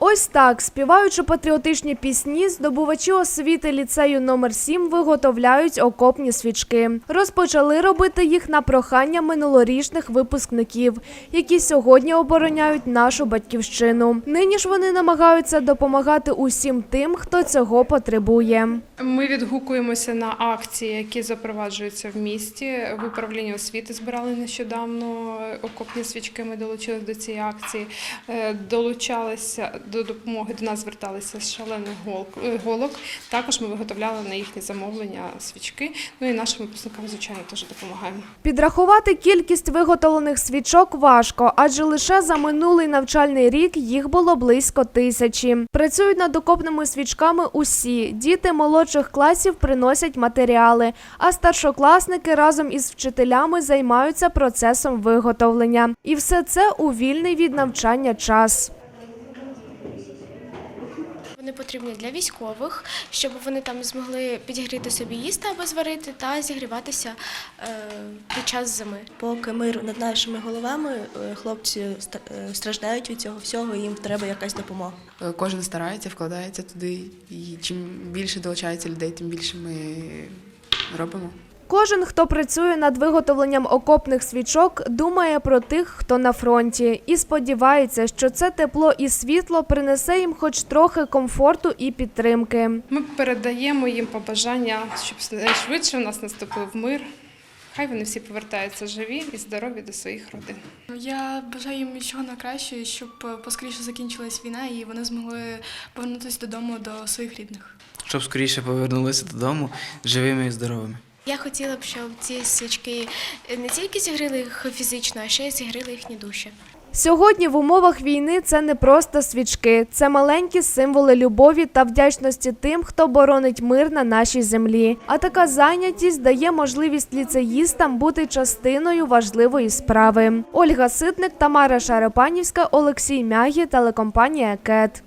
Ось так, співаючи патріотичні пісні, здобувачі освіти ліцею номер 7 виготовляють окопні свічки. Розпочали робити їх на прохання минулорічних випускників, які сьогодні обороняють нашу батьківщину. Нині ж вони намагаються допомагати усім тим, хто цього потребує. Ми відгукуємося на акції, які запроваджуються в місті. В управлінні освіти збирали нещодавно окопні свічки. Ми долучилися до цієї акції. Е, Долучалися до допомоги. До нас зверталися з шалених е, голок. Також ми виготовляли на їхні замовлення свічки. Ну і нашим випускникам, звичайно, теж допомагаємо. Підрахувати кількість виготовлених свічок важко, адже лише за минулий навчальний рік їх було близько тисячі. Працюють над окопними свічками усі. Діти молодших класів приносять матеріали, а старшокласники разом із вчителями займаються процесом виготовлення. І все це у вільний від навчання час. Вони потрібні для військових, щоб вони там змогли підігріти собі їсти або зварити та зігріватися е, під час зими. Поки мир над нашими головами, е, хлопці е, страждають від цього всього, і їм треба якась допомога. Кожен старається, вкладається туди, і чим більше долучається людей, тим більше ми робимо. Кожен, хто працює над виготовленням окопних свічок, думає про тих, хто на фронті, і сподівається, що це тепло і світло принесе їм хоч трохи комфорту і підтримки. Ми передаємо їм побажання, щоб швидше у нас наступив мир. Хай вони всі повертаються живі і здорові до своїх родин. Я бажаю їм всього найкращого, щоб е, поскоріше закінчилась війна і вони змогли повернутися додому до своїх рідних. щоб скоріше повернулися додому живими і здоровими. Я хотіла б, щоб ці свічки не тільки зігріли їх фізично, а ще й зігріли їхні душі. Сьогодні в умовах війни це не просто свічки, це маленькі символи любові та вдячності тим, хто боронить мир на нашій землі. А така зайнятість дає можливість ліцеїстам бути частиною важливої справи. Ольга Ситник, Тамара Шарепанівська, Олексій Мягі, телекомпанія КЕТ.